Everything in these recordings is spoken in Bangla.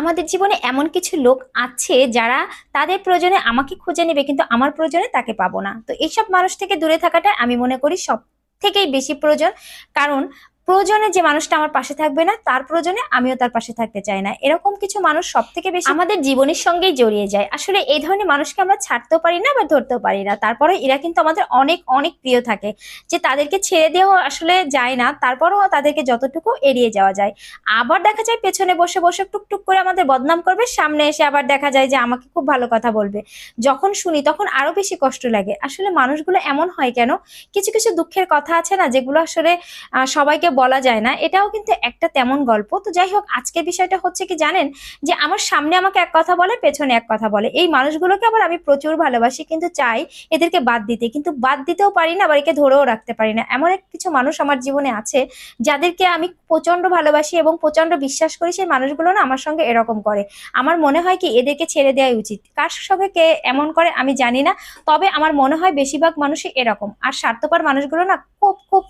আমাদের জীবনে এমন কিছু লোক আছে যারা তাদের প্রয়োজনে আমাকে খুঁজে নেবে, কিন্তু আমার প্রয়োজনে তাকে পাবো না। তো এইসব মানুষ থেকে দূরে থাকাটা আমি মনে করি সব থেকেই বেশি প্রয়োজন। কারণ প্রয়োজনে যে মানুষটা আমার পাশে থাকবে না, তার প্রয়োজনে আমিও তার পাশে থাকতে চাই না। এরকম কিছু মানুষ সব থেকে বেশি আমাদের জীবনের সঙ্গেই জড়িয়ে যায়। আসলে এই ধরনের মানুষকে আমরা ছাড়তেও পারি না বা ধরতেও পারি না। তারপরে এরা কিন্তু আমাদের অনেক অনেক প্রিয় থাকে। যে তাদেরকে ছেড়ে দেওয়া আসলে যায় না, তারপরেও তাদেরকে যতটুকু এড়িয়ে যাওয়া যায়। আবার দেখা যায় পেছনে বসে বসে টুকটুক করে আমাদের বদনাম করবে, সামনে এসে আবার দেখা যায় যে আমাকে খুব ভালো কথা বলবে। যখন শুনি তখন আরও বেশি কষ্ট লাগে। আসলে মানুষগুলো এমন হয় কেন? কিছু কিছু দুঃখের কথা আছে না, যেগুলো আসলে সবাইকে বলা যায় না। এটাও কিন্তু একটা তেমন গল্প। তো যাই হোক আজকের বিষয়টা হচ্ছে কি জানেন? যে আমার সামনে আমাকে এক কথা বলে, পেছনে এক কথা বলে। এই মানুষগুলোকে আবার আমি প্রচুর ভালোবাসি, কিন্তু চাই এদেরকে বাদ দিতে। কিন্তু বাদ দিতেও পারি না, আবার একে ধরেও রাখতে পারি না। এমন এক কিছু মানুষ আমার জীবনে আছে, যাদেরকে আমি প্রচণ্ড ভালোবাসি এবং প্রচণ্ড বিশ্বাস করি, সেই মানুষগুলো না আমার সঙ্গে এরকম করে। আমার মনে হয় কি, এদেরকে ছেড়ে দেওয়াই উচিত। কার সঙ্গে কে এমন করে, আমি জানি না। তবে আমার মনে হয় বেশিরভাগ মানুষই এরকম। আর স্বার্থপর মানুষগুলো না খুব খুব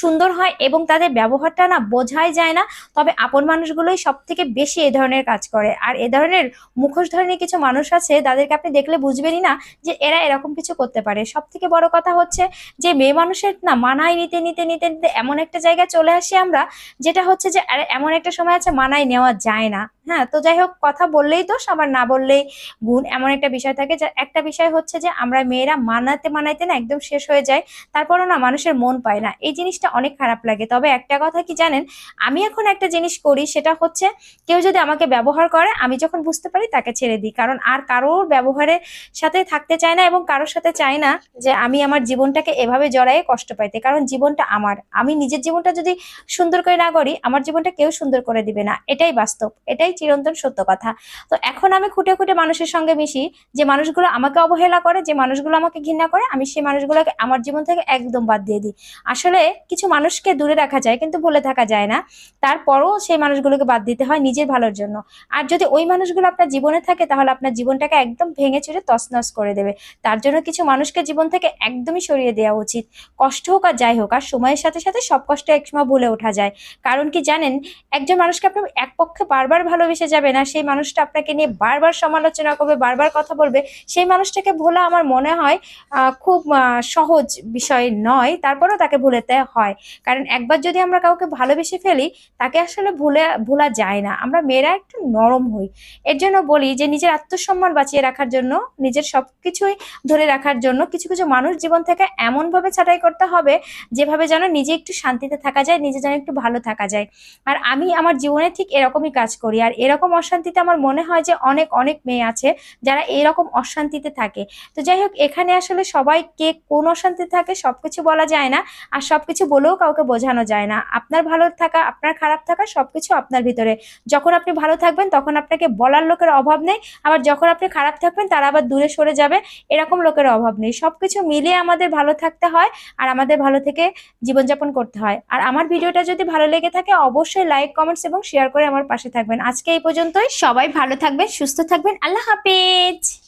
সুন্দর হয় এবং তাদের ব্যবহারটা না বোঝাই যায় না, তবে আপন মানুষগুলোই সব থেকে বেশি এ ধরনের কাজ করে। আর এ ধরনের মুখোশ ধরনের কিছু মানুষ আছে, তাদেরকে আপনি দেখলে বুঝবেনই না যে এরা এরকম কিছু করতে পারে। সব থেকে বড় কথা হচ্ছে যে মেয়ে মানুষের না মানায় নিতে নিতে নিতে নিতে এমন একটা জায়গায় চলে আসি আমরা, যেটা হচ্ছে যে এমন একটা সময় আছে মানায় নেওয়া যায় না। হ্যাঁ তো যাই হোক, কথা বললেই দোষ, আবার না বললেই গুণ। এমন একটা বিষয় থাকে যে, একটা বিষয় হচ্ছে যে আমরা মেয়েরা মানাতে, মানাইতে না একদম শেষ হয়ে যায়, তারপরও না মানুষের মন পায় না। এই জিনিসটা অনেক খারাপ লাগে, তবে একটা কথা কি জানেন? আমি এখন একটা জিনিস করি, সেটা হচ্ছে কেউ যদি আমাকে ব্যবহার করে, আমি যখন বুঝতে পারি তাকে ছেড়ে দিই। কারণ আর কারোর ব্যবহারের সাথে থাকতে চায় না এবং কারোর সাথে চাই না যে আমি আমার জীবনটাকে এভাবে জড়াইয়ে কষ্ট পাইতে। কারণ জীবনটা আমার। আমি নিজের জীবনটা যদি সুন্দর করে না করি, আমার জীবনটা কেউ সুন্দর করে দিবে না। এটাই বাস্তব। এটাই চিরন্তন সত্য কথা। তো এখন আমি খুঁটে খুঁটে মানুষের সঙ্গে মিশি, যে মানুষগুলো আমাকে অবহেলা করে, যে মানুষগুলো আমাকে ঘৃণা করে, আমি সেই মানুষগুলোকে আমার জীবন থেকে একদম বাদ দিয়ে দিই। আসলে কিছু মানুষকে দূরে রাখা যায় কিন্তু ভুলে থাকা যায় না। তারপরও সেই মানুষগুলোকে বাদ দিতে হয় নিজের ভালোর জন্য। আর যদি ওই মানুষগুলো আপনার জীবনে থাকে, তাহলে আপনার জীবনটাকে একদম ভেঙে চুরে তছনছ করে দেবে। তার জন্য কিছু মানুষকে জীবন থেকে একদমই সরিয়ে দেওয়া উচিত। কষ্ট হোক আর যাই হোক, আর সময়ের সাথে সাথে সব কষ্ট একসময় ভুলে ওঠা যায়। কারণ কি জানেন, একজন মানুষকে আপনি এক পক্ষে বারবার ভালোবেসে যাবে না, সেই মানুষটা আপনাকে নিয়ে বারবার সমালোচনা করবে, বারবার কথা বলবে। সেই মানুষটাকে ভোলা আমার মনে হয় খুব সহজ বিষয় নয়। তারপরেও তাকে ভুলেতে হয়। কারণ একবার যদি আমরা কাউকে ভালোবেসে ফেলি, তাকে আসলে ভুলে, ভোলা যায় না। আমরা মেয়েরা একটু নরম হই। এর জন্য বলি যে, নিজের আত্মসম্মান বাঁচিয়ে রাখার জন্য, নিজের সব কিছুই ধরে রাখার জন্য কিছু কিছু মানুষ জীবন থেকে এমনভাবে ছাঁটাই করতে হবে, যেভাবে যেন নিজে একটু শান্তিতে থাকা যায়, নিজে যেন একটু ভালো থাকা যায়। আর আমি আমার জীবনে ঠিক এরকমই কাজ করি। আর এরকম অশান্তিতে আমার মনে হয় যে, অনেক অনেক মেয়ে আছে যারা এরকম অশান্তিতে থাকে। তো যাই হোক, এখানে আসলে সবাই কে কোন অশান্তিতে থাকে সবকিছু বলা যায় না, আর সবকিছু বলেও কাউকে বোঝানো যায় না। আপনার ভালো থাকা, আপনার খারাপ থাকা সবকিছু আপনার ভিতরে। যখন আপনি ভালো থাকবেন, তখন আপনাকে বলার লোকের অভাব নেই। আবার যখন আপনি খারাপ থাকবেন, তারা আবার দূরে সরে যাবে। এরকম লোকের অভাব নেই। সবকিছু মিলিয়ে আমাদের ভালো থাকতে হয় আর আমাদের ভালো থেকে জীবনযাপন করতে হয়। আর আমার ভিডিওটা যদি ভালো লেগে থাকে, অবশ্যই লাইক কমেন্টস এবং শেয়ার করে আমার পাশে থাকবেন। আজকে এই পর্যন্তই। সবাই ভালো থাকবেন, সুস্থ থাকবেন। আল্লাহ হাফেজ!